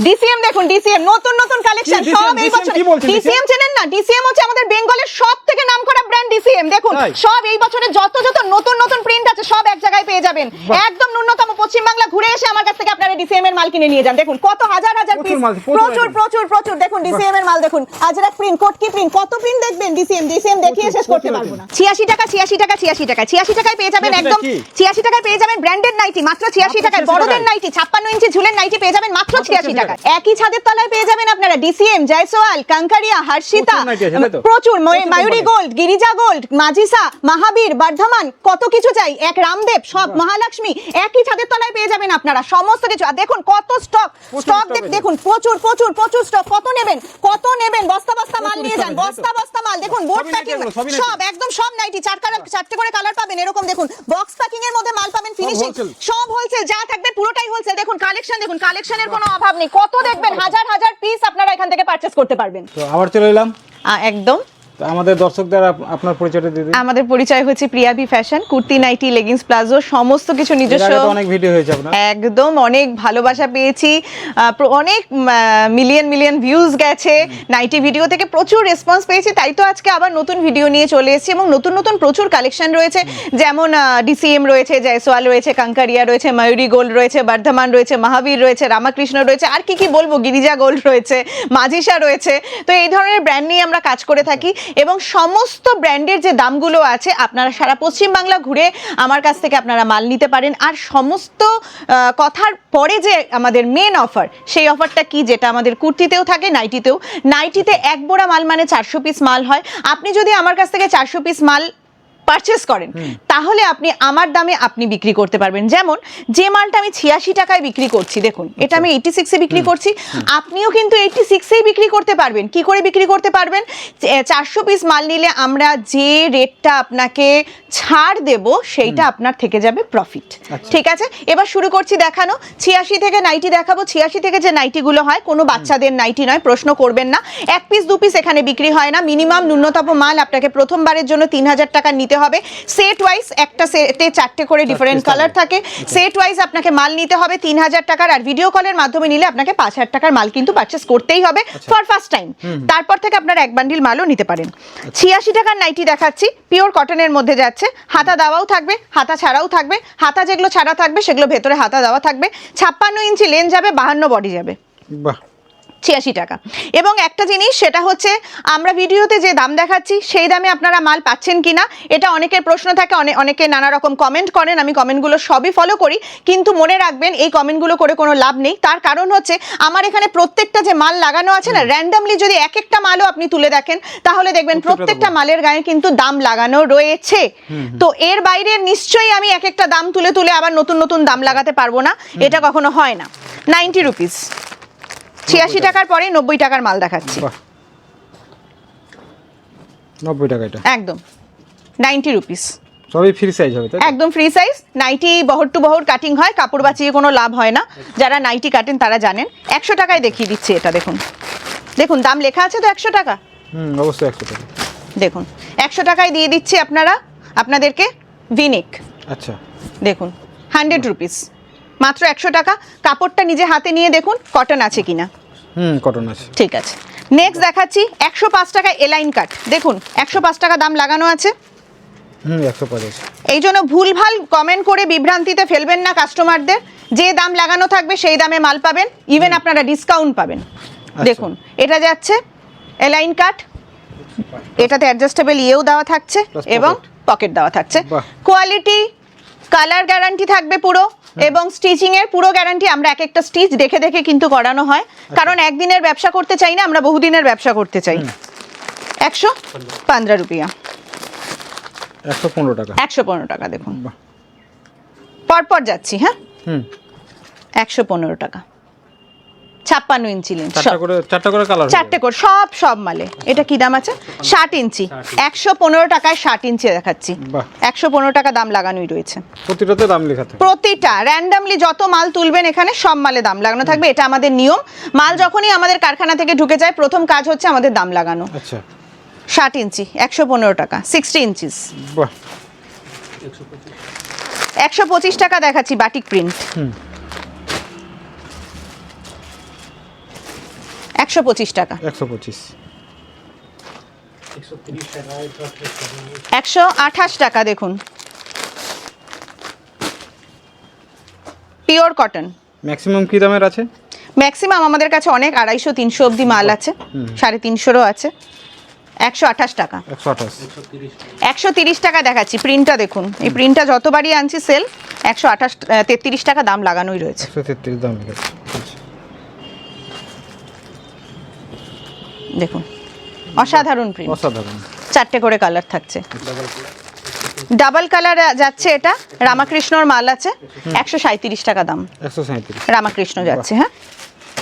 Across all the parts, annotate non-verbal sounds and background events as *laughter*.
DCM দেখুন DCM নতুন নতুন কালেকশন সব এই বছর ডিসিএম চেনেন না? ডিসিএম হচ্ছে আমাদের বেঙ্গলের সব ডিসিএম দেখুন সব এই বছরে যত যত নতুন নতুন প্রিন্ট আছে সব এক জায়গায় পেয়ে যাবেন। একদম ন্যূনতম পশ্চিম বাংলা ঘুরে এসে আমার কাছ থেকে আপনারা ডিসিএম এর মাল কিনে নিয়ে যান। দেখুন কত হাজার হাজার প্রচুর পিস প্রচুর প্রচুর দেখুন ডিসিএম এর মাল দেখুন। আজরাক প্রিন্ট কোটকি প্রিন্ট কত প্রিন্ট দেখবেন ডিসিএম ডিসিএম দেখিয়ে শেষ করতে পারব না। ছিয়াশি টাকা ছিয়াশি টাকা ছিয়াশি টাকা ছিয়াশি টাকায় পেয়ে যাবেন একদম কি? ছিয়াশি টাকায় পেয়ে যাবেন ব্র্যান্ডেড নাইটি মাত্র ছিয়াশি মাত্র টাকায়। 86 বড়দের নাইটি ছাপ্পান্ন ইঞ্চি ঝুলের নাইটি পেয়ে যাবেন মাত্র মাত্র ছিয়াশি 86 টাকা একই ছাদের তলায় পেয়ে যাবেন আপনারা ডিসিএম জয়সওয়াল কাঙ্কারিয়া হর্ষিতা প্রচুর মায়ুরি গোল্ড গিরিজা গোল্ড মাজিসা মহাবীর বর্ধমান কত কিছু চাই। এক রামদেব সব মহালক্ষ্মী একই ছাদের তলায় পেয়ে যাবেন আপনারা সমস্ত কিছু। আর দেখুন কত স্টক স্টক দেখুন প্রচুর প্রচুর প্রচুর স্টক কত নেবেন? কত নেবেন? বস্তা বস্তা মাল নিয়ে যান। বস্তা বস্তা মাল। দেখুন বোর্ড প্যাকিং সব একদম সব নাইটি চার কালার চারটে করে কালার পাবেন এরকম দেখুন। বক্স প্যাকিং এর মধ্যে মাল পাবেন ফিনিশিং সব হোলসেল যা থাকবে পুরোটাই হোলসেল দেখুন কালেকশন দেখুন কালেকশনের কোনো অভাব নেই। কত দেখবেন? হাজার হাজার পিস আপনারা এখান থেকে পারচেজ করতে পারবেন। তো আবার চলে এলাম। একদম। তো আমাদের দর্শকদের আপনার পরিচয়টা দিয়ে দিন। আমাদের পরিচয় হচ্ছে Priyabi fashion kurti nightie leggings palazzo সমস্ত কিছু নিজস্ব অনেক ভিডিও হয়েছে আপনার। একদম অনেক ভালোবাসা পেয়েছি। অনেক মিলিয়ন মিলিয়ন ভিউজ গেছে। নাইটি ভিডিও থেকে প্রচুর রেসপন্স পেয়েছি। তাই তো আজকে আবার নতুন ভিডিও নিয়ে চলে এসেছি এবং নতুন নতুন প্রচুর কালেকশন রয়েছে। যেমন ডিসিএম রয়েছে জয়সওয়াল রয়েছে কাঙ্কারিয়া রয়েছে ময়ূরী গোল্ড রয়েছে বর্ধমান রয়েছে মহাবীর রয়েছে রামাকৃষ্ণ রয়েছে আর কি কি বলব গিরিজা গোল্ড রয়েছে মাজিসা রয়েছে। তো এই ধরনের ব্র্যান্ড নিয়ে আমরা কাজ করে থাকি। এবং সমস্ত ব্র্যান্ডের যে দামগুলো আছে, আপনারা সারা পশ্চিমবাংলা ঘুরে আমার কাছ থেকে আপনারা মাল নিতে পারেন। আর সমস্ত কথার পরে যে আমাদের মেন অফার সেই অফারটা কি? যেটা আমাদের কুর্তিতেও থাকে নাইটিতেও নাইটিতে এক বোড়া মাল মানে চারশো পিস মাল হয়। আপনি যদি আমার কাছ থেকে চারশো পিস মাল পারচেস করেন তাহলে আপনি আমার দামে আপনি বিক্রি করতে পারবেন। যেমন যে মালটা আমি ছিয়াশি টাকায় বিক্রি করছি দেখুন এটা আমি এইটি সিক্সে বিক্রি করছি। আপনিও কিন্তু এইটি সিক্সেই বিক্রি করতে পারবেন। কি করে বিক্রি করতে পারবেন? চারশো পিস মাল নিলে আমরা যে রেটটা আপনাকে ছাড় দেব সেইটা আপনার থেকে যাবে প্রফিট ঠিক আছে? এবার শুরু করছি দেখানো। ছিয়াশি থেকে নাইটি দেখাবো। ছিয়াশি থেকে যে নাইটিগুলো হয় কোনো বাচ্চাদের নাইটি নয় প্রশ্ন করবেন না। এক পিস দু পিস এখানে বিক্রি হয় না। মিনিমাম ন্যূনতম মাল আপনাকে প্রথমবারের জন্য তিন হাজার টাকা নিতে হবে। সেট ওয়াইজ একটা সেটে চারটে করে ডিফারেন্ট কালার থাকে। সেট ওয়াইজ আপনাকে মাল নিতে হবে তিন হাজার টাকার আর ভিডিও কলের মাধ্যমে নিলে আপনাকে পাঁচ হাজার টাকার মাল কিন্তু পারচেস করতেই হবে ফর ফার্স্ট টাইম তারপর থেকে আপনার এক বান্ডিল মালও নিতে পারেন। ছিয়াশি টাকার নাইটি দেখাচ্ছি পিওর কটনের মধ্যে যাচ্ছে। হাতা দেওয়াও থাকবে হাতা ছাড়াও থাকবে। হাতা যেগুলো ছাড়া থাকবে সেগুলো ভেতরে হাতা দেওয়া থাকবে। ছাপ্পান্ন ইঞ্চি লেন যাবে বাহান্ন বডি যাবে। বাহ ছিয়াশি টাকা। এবং একটা জিনিস সেটা হচ্ছে আমরা ভিডিওতে যে দাম দেখাচ্ছি সেই দামে আপনারা মাল পাচ্ছেন কিনা এটা অনেকের প্রশ্ন থাকে অনেক অনেকে নানা রকম কমেন্ট করেন আমি কমেন্টগুলো সবই ফলো করি কিন্তু মনে রাখবেন এই কমেন্টগুলো করে কোনো লাভ নেই। তার কারণ হচ্ছে আমার এখানে প্রত্যেকটা যে মাল লাগানো আছে না র্যান্ডামলি যদি এক একটা মালও আপনি তুলে দেখেন তাহলে দেখবেন প্রত্যেকটা প্রত্যেকটা মালের গায়ে কিন্তু দাম লাগানো রয়েছে। তো এর বাইরে নিশ্চয়ই আমি এক একটা দাম তুলে তুলে আবার নতুন নতুন দাম লাগাতে পারব না। এটা কখনো হয় না। নাইনটি রুপিস ছিয়াশি টাকার পরে নব্বই টাকার মাল দেখাচ্ছি। নব্বই টাকা এটা। একদম। Ninety rupees. সবই ফ্রি সাইজ হবে একদম ফ্রি সাইজ নাইটি বহর টু বহর কাটিং হয় কাপড় বাঁচিয়ে কোনো লাভ হয় না। যারা নাইটি কাটেন তারা জানেন। একশো টাকায় দেখিয়ে দিচ্ছি এটা দেখুন। দেখুন দাম লেখা আছে তো একশো টাকা? হুম অবশ্যই একশো টাকা। দেখুন একশো টাকায় দিয়ে দিচ্ছি আপনারা আপনাদেরকে ভিনিক আচ্ছা। দেখুন হান্ড্রেড রুপিস মাত্র একশো টাকা। কাপড়টা নিজে হাতে নিয়ে দেখুন কটন আছে কিনা। হুম কটন আছে। ঠিক আছে। নেক্সট দেখাচ্ছি একশো পাঁচ টাকা এলাইন কাট। দেখুন একশো পাঁচ টাকা দাম লাগানো আছে। হুম একশো পাঁচ আছে। এই জন্য ভুলভাল কমেন্ট করে বিভ্রান্তিতে ফেলবেন না কাস্টমারদের যে দাম লাগানো থাকবে সেই দামে মাল পাবেন। ইভেন আপনারা ডিসকাউন্ট পাবেন। দেখুন এটা যাচ্ছে এলাইন কাট। এটাতে অ্যাডজাস্টেবল ইয়েও দেওয়া থাকছে এবং পকেট দেওয়া থাকছে। কোয়ালিটি কালার গ্যারান্টি থাকবে পুরো। এবং স্টিচিং এর পুরো গ্যারান্টি আমরা এক একটা স্টিচ দেখে দেখে কিন্তু করানো হয়। কারণ একদিনের ব্যবসা করতে চাই না আমরা বহুদিনের ব্যবসা করতে চাই। একশো পনেরো রুপিয়া। একশো পনেরো টাকা। একশো পনেরো টাকা দেখুন। পরপর যাচ্ছি হ্যাঁ? হুম। একশো পনেরো টাকা। ছাপ্পান্ন ইঞ্চি লেন্স চারটা করে সব সব মালে। এটা কি দাম আছে? ষাট ইঞ্চি। একশো পনেরো টাকায় ষাট ইঞ্চি দেখাচ্ছি। একশো পনেরো টাকা দাম লাগানোই রয়েছে। প্রতিটাতে দাম লেখা প্রতিটা র্যান্ডামলি যত মাল তুলবেন এখানে সব মালে দাম লাগানো থাকবে। এটা আমাদের নিয়ম। মাল যখনই আমাদের কারখানা থেকে ঢুকে যায় প্রথম কাজ হচ্ছে আমাদের দাম লাগানো। আচ্ছা। ষাট ইঞ্চি একশো পনেরো টাকা সিক্সটি ইঞ্চিস একশো পঁচিশ টাকা দেখাচ্ছি বাটিক প্রিন্ট একশো পঁচিশ টাকা। একশো পঁচিশ। একশো আঠাশ টাকা দেখুন। পিওর কটন ম্যাক্সিমাম কী দামের আছে? ম্যাক্সিমাম আমাদের কাছে অনেক আড়াইশো তিনশো অবধি মাল আছে। সাড়ে তিনশোরও আছে। একশো আঠাশ টাকা। একশো তিরিশ টাকা দেখাচ্ছি প্রিন্টটা দেখুন। এই প্রিন্টটা যতবারই আনছি সেল একশো আঠাশ তেত্রিশ টাকা দাম লাগানোই রয়েছে। দাম লেগেছে আচ্ছা দেখুন অসাধারণ প্রিন্ট অসাধারণ। চারটে করে কালার থাকছে। ডাবল কালার যাচ্ছে এটা রামাকৃষ্ণর মাল আছে একশো সাঁত্রিশ টাকা দাম। রামাকৃষ্ণ যাচ্ছে হ্যাঁ?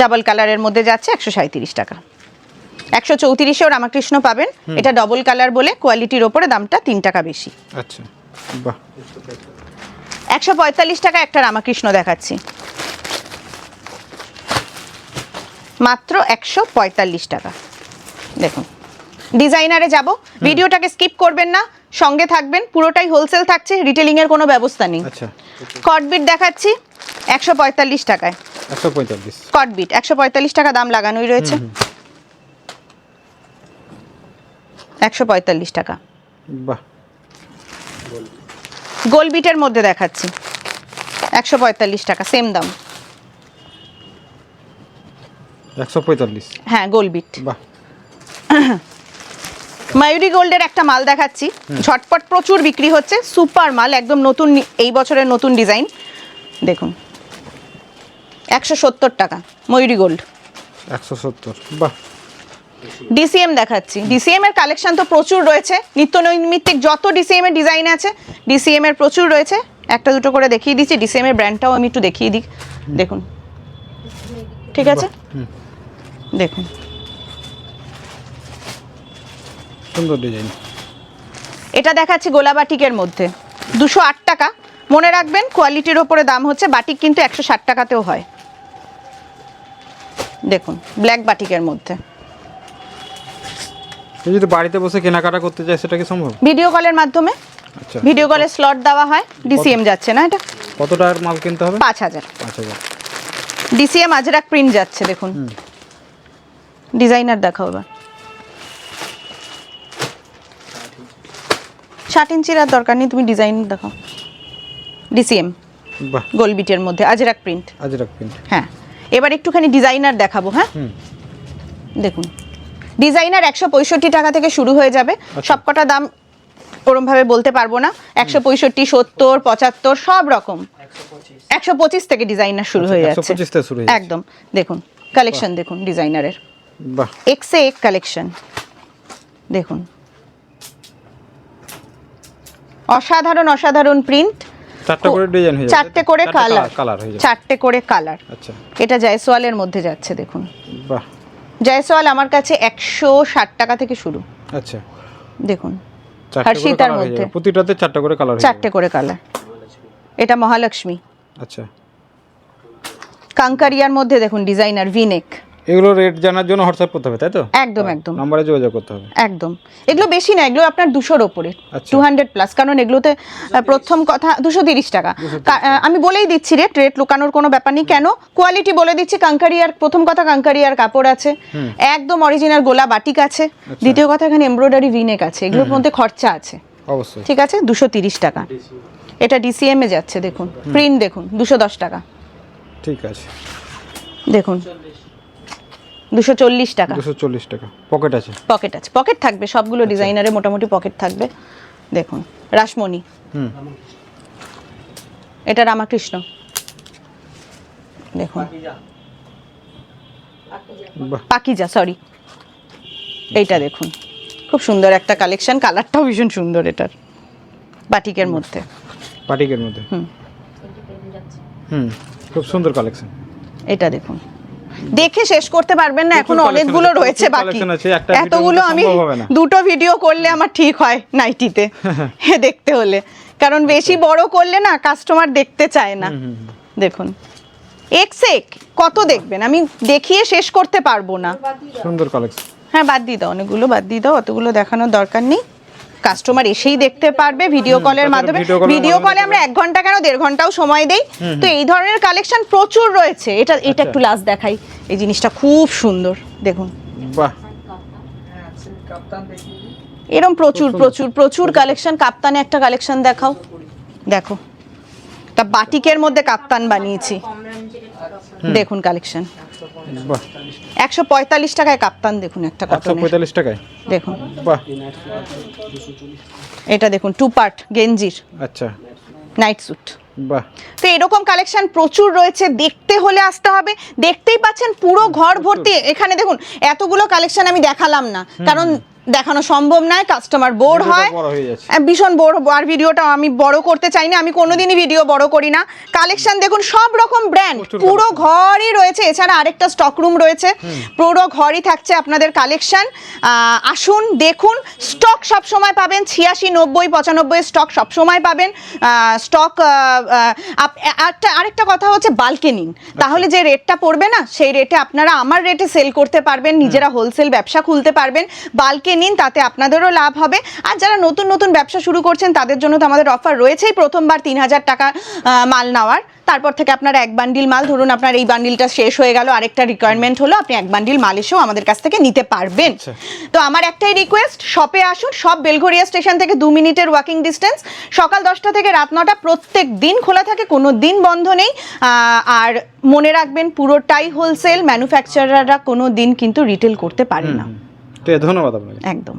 ডাবল কালারের মধ্যে যাচ্ছে একশো সাঁত্রিশ টাকা। একশো চৌত্রিশেও রামাকৃষ্ণ পাবেন। এটা ডবল কালার বলে কোয়ালিটির ওপরে দামটা তিন টাকা বেশি। আচ্ছা বাহ। একশো পঁয়তাল্লিশ টাকা একটা রামাকৃষ্ণ দেখাচ্ছি। মাত্র একশো পঁয়তাল্লিশ টাকা। দেখুন। ডিজাইনারে যাব। ভিডিওটাকে স্কিপ করবেন না। সঙ্গে থাকবেন। পুরোটাই হোলসেল থাকছে। রিটেলিংয়ের কোনো ব্যবস্থা নেই। আচ্ছা। কটবিট দেখাচ্ছি। একশো পঁয়তাল্লিশ টাকায়। কটবিট একশো পঁয়তাল্লিশ টাকা দাম লাগানোই রয়েছে। একশো পঁয়তাল্লিশ টাকা। বাহ। গোল বিটের মধ্যে দেখাচ্ছি। একশো পঁয়তাল্লিশ টাকা সেম দাম। একশো পঁয়তাল্লিশ। হ্যাঁ গোল বিট বাহ। মায়ুরি গোল্ডের একটা মাল দেখাচ্ছি। ঝটপট প্রচুর বিক্রি হচ্ছে। সুপার মাল একদম নতুন এই বছরের নতুন ডিজাইন। দেখুন। একশো সত্তর টাকা ময়ূরী গোল্ড। একশো সত্তর বাহ। ডিসিএম দেখাচ্ছি। ডিসিএম এর কালেকশন তো প্রচুর রয়েছে। নিত্য নৈমিত্তিক যত ডিসিএম এর ডিজাইন আছে ডিসিএম এর প্রচুর রয়েছে। একটা দুটো করে দেখিয়ে দিচ্ছি। ডিসিএম এর ব্র্যান্ডটাও আমি একটু দেখিয়ে দিই। দেখুন। ঠিক আছে? দেখুন। সুন্দর ডিজাইন। এটা দেখাচ্ছি গোলা বাটিকের মধ্যে। দুশো আট টাকা। মনে রাখবেন কোয়ালিটির ওপরে দাম হচ্ছে বাটিক কিন্তু একশো ষাট টাকাতেও হয়। দেখুন ব্ল্যাক বাটিকের মধ্যে। যদি বাড়িতে বসে কেনাকাটা করতে চায় সেটা কি সম্ভব? ভিডিও কলের মাধ্যমে। আচ্ছা। ভিডিও কলে স্লট দেওয়া হয় ডিসিএম যাচ্ছে না এটা? কত টাকার মাল কিনতে হবে? পাঁচ হাজার। পাঁচ হাজার। ডিসিএম আজরাক প্রিন্ট যাচ্ছে দেখুন। ডিজাইনার দেখাও এবার। ষাট ইঞ্চির আর দরকার নেই তুমি ডিজাইন দেখো। ডিসিএম বাহ। গোলবিটের মধ্যে আজরাক প্রিন্ট আজ রাখবেন হ্যাঁ এবার একটুখানি ডিজাইনার দেখাবো হ্যাঁ? দেখুন ডিজাইনার একশো পঁয়ষট্টি টাকা থেকে শুরু হয়ে যাবে। সবকটা দাম ওরমভাবে বলতে পারব না। একশো পঁয়ষট্টি সত্তর পঁচাত্তর সব রকম। একশো পঁচিশ থেকে ডিজাইনার শুরু হয়ে যাচ্ছে। পঁচিশ থেকে শুরু হয়ে যাচ্ছে। একদম দেখুন কালেকশন দেখুন ডিজাইনারের এক্সে এক কালেকশন দেখুন অসাধারণ অসাধারণ প্রিন্ট চারটা করে ডিজাইন হয়ে চারটে করে কালার কালার হয়ে চারটে করে কালার আচ্ছা। এটা জয়সওয়ালের মধ্যে যাচ্ছে দেখুন। বাহ। জয়সওয়াল আমার কাছে একশো ষাট টাকা থেকে শুরু। আচ্ছা। দেখুন হর্ষিতার মধ্যে। প্রতিটাতে চারটা করে কালার চারটে করে কালার এটা মহালক্ষ্মী। আচ্ছা। কাঙ্কারিয়ার মধ্যে দেখুন ডিজাইনার ভিনেক এগুলো রেট জানার জন্য হোয়াটসঅ্যাপ করতে হবে তাই তো? একদম একদম। নাম্বারে যোগাযোগ করতে হবে। একদম। এগুলো বেশি না এগুলো আপনার দুশোর ওপরে। টু হান্ড্রেড প্লাস কারণ এগুলোতে প্রথম কথা দুশো তিরিশ টাকা। আমি বলেই দিচ্ছি রেট রেট লুকানোর কোনো ব্যাপার নেই। কেন? কোয়ালিটি বলে দিচ্ছি কাঙ্কারিয়ার প্রথম কথা কাঙ্কারিয়ার কাপড় আছে। একদম অরিজিনাল গোলা বাটিক আছে। আচ্ছা। দ্বিতীয় কথা এখানে এমব্রয়ডারি ভিনেক আছে। এগুলোর মধ্যে খরচা আছে। অবশ্যই। ঠিক আছে? দুশো তিরিশ টাকা। এটা ডিসিএম এ যাচ্ছে দেখুন। প্রিন্ট দেখুন দুশো দশ টাকা। ঠিক আছে। দেখুন। দুশো চল্লিশ টাকা। দুশো চল্লিশ টাকা। পকেট আছে? পকেট আছে। পকেট থাকবে সবগুলো ডিজাইনারে মোটামুটি পকেট থাকবে। দেখুন রাসমণি হুম। এটা রামাকৃষ্ণ। দেখুন। পাকিজা। সরি এইটা দেখুন। খুব সুন্দর একটা কালেকশন কালারটাও ভীষণ সুন্দর এটার। বাটিকের মধ্যে। পাটিকের মধ্যে। হুম। হুম। খুব সুন্দর কালেকশন এটা দেখুন। দেখে শেষ করতে পারবেন না এখনও অনেকগুলো রয়েছে বাকি। এতগুলো আমি। দুটো ভিডিও করলে আমার ঠিক হয় নাইটিতে *laughs* দেখতে হলে। কারণ বেশি বড় করলে না কাস্টমার দেখতে চায় না। দেখুন। এক্স এক কত দেখবেন? আমি দেখিয়ে শেষ করতে পারব না। সুন্দর কালেকশন হ্যাঁ বাদ দিয়ে দাও অনেকগুলো বাদ দিয়ে দাও অতগুলো দেখানোর দরকার নেই। কাস্টমার এসেই দেখতে পারবে ভিডিও কলের মাধ্যমে। ভিডিও কলে আমরা এক ঘণ্টা কেন দেড় ঘন্টাও সময় দেই? তো এই ধরনের কালেকশন প্রচুর রয়েছে। এটা এটা একটু লাস্ট দেখাই। এই জিনিসটা খুব সুন্দর দেখুন। বাহ। এরম প্রচুর প্রচুর প্রচুর কালেকশন কাপ্তানে একটা কালেকশন দেখাও। দেখো। একটা বাটিকের মধ্যে কাপ্তান বানিয়েছি। দেখুন কালেকশন। একশো পঁয়তাল্লিশ টাকায় কাপ্তান দেখুন একটা একশো পঁয়তাল্লিশ টাকায়? দেখুন। এটা দেখুন টু পার্ট গেঞ্জির। আচ্ছা। নাইট স্যুট বাহ। তো এরকম কালেকশন প্রচুর রয়েছে দেখতে হলে আসতে হবে। দেখতেই পাচ্ছেন পুরো ঘর ভর্তি। এখানে দেখুন এতগুলো কালেকশন আমি দেখালাম না। কারণ দেখানো সম্ভব নয় কাস্টমার বোর হয়। ভীষণ বড় আর ভিডিওটা আমি বড় করতে চাই না আমি কোনোদিনই ভিডিও বড় করি না। কালেকশন দেখুন সব রকম ব্র্যান্ড পুরো ঘরই রয়েছে। এছাড়া আরেকটা স্টক রুম রয়েছে। পুরো ঘরই থাকছে আপনাদের কালেকশন আসুন দেখুন স্টক সব সময় পাবেন। ছিয়াশি নব্বই পঁচানব্বই স্টক সব সময় পাবেন স্টক একটা আরেকটা কথা হচ্ছে বালকে নিন তাহলে যে রেটটা পড়বে না সেই রেটে আপনারা আমার রেটে সেল করতে পারবেন নিজেরা হোলসেল ব্যবসা খুলতে পারবেন। বালকে নিন তাতে আপনাদেরও লাভ হবে। আর যারা নতুন নতুন ব্যবসা শুরু করছেন তাদের জন্য তো আমাদের অফার রয়েছেই প্রথমবার তিন হাজার টাকা মাল নেওয়ার। তারপর থেকে আপনার এক বান্ডিল মাল ধরুন আপনার এই বান্ডিলটা শেষ হয়ে গেল আরেকটা রিকোয়ারমেন্ট হলো আপনি এক বান্ডিল মাল এসেও আমাদের কাছ থেকে নিতে পারবেন। আচ্ছা। তো আমার একটাই রিকোয়েস্ট শপে আসুন সব বেলঘরিয়া স্টেশন থেকে দু মিনিটের ওয়াকিং ডিস্টেন্স সকাল দশটা থেকে রাত নটা প্রত্যেক দিন খোলা থাকে কোনো দিন বন্ধ নেই। আর মনে রাখবেন পুরোটাই হোলসেল ম্যানুফ্যাকচারাররা কোনো দিন কিন্তু রিটেল করতে পারে না। তো ধন্যবাদ আপনাকে। একদম।